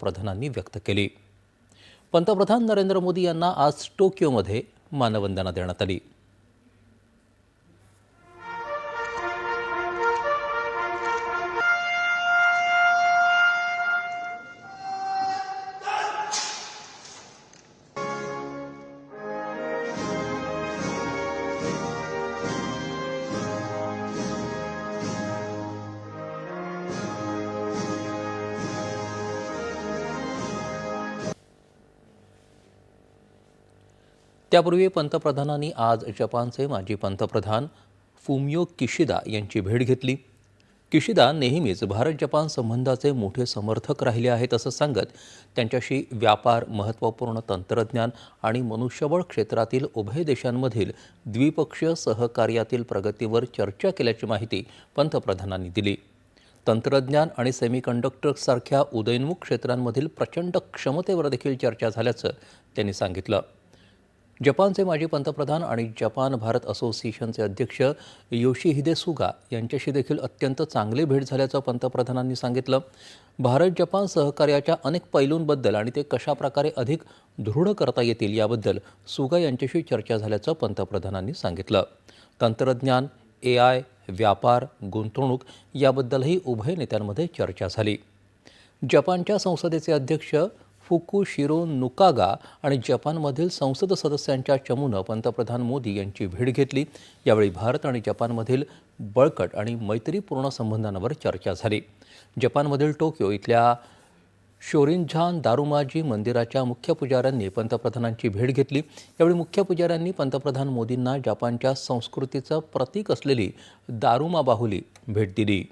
प्रधानांनी व्यक्त केली. पंतप्रधान नरेंद्र मोदी यांना आज टोकियोमध्ये मानवंदना देण्यात आली. त्यापूर्वी पंतप्रधानांनी आज जपानचे माजी पंतप्रधान फुमियो किशिदा यांची भेट घेतली. किशिदा नेहमीच भारत जपान संबंधाचे मोठे समर्थक राहिले आहेत असं सांगत त्यांच्याशी व्यापार महत्त्वपूर्ण तंत्रज्ञान आणि मनुष्यबळ क्षेत्रातील उभय देशांमधील द्विपक्षीय सहकार्यातील प्रगतीवर चर्चा केल्याची माहिती पंतप्रधानांनी दिली. तंत्रज्ञान आणि सेमीकंडक्टर्ससारख्या उदयोन्मुख क्षेत्रांमधील प्रचंड क्षमतेवर देखील चर्चा झाल्याचं त्यांनी सांगितलं. जपानचे माजी पंतप्रधान आणि जपान भारत असोसिएशनचे अध्यक्ष योशिहिदे सुगा यांच्याशी देखील अत्यंत चांगली भेट झाल्याचं पंतप्रधानांनी सांगितलं. भारत जपान सहकार्याच्या अनेक पैलूंबद्दल आणि ते कशाप्रकारे अधिक दृढ करता येतील याबद्दल सुगा यांच्याशी चर्चा झाल्याचं पंतप्रधानांनी सांगितलं. तंत्रज्ञान ए आय व्यापार गुंतवणूक याबद्दलही उभय नेत्यांमध्ये चर्चा झाली. जपानच्या संसदेचे अध्यक्ष फुकुशिरो नुकागा आणि जपानमधील संसद सदस्यांच्या चमूनं पंतप्रधान मोदी यांची भेट घेतली. यावेळी भारत आणि जपानमधील बळकट आणि मैत्रीपूर्ण संबंधांवर चर्चा झाली. जपानमधील टोकियो इथल्या शोरिनझान दारुमाजी मंदिराच्या मुख्य पुजाऱ्यांनी पंतप्रधानांची भेट घेतली. यावेळी मुख्य पुजाऱ्यांनी पंतप्रधान मोदींना जपानच्या संस्कृतीचं प्रतीक असलेली दारुमा बाहुली भेट दिली.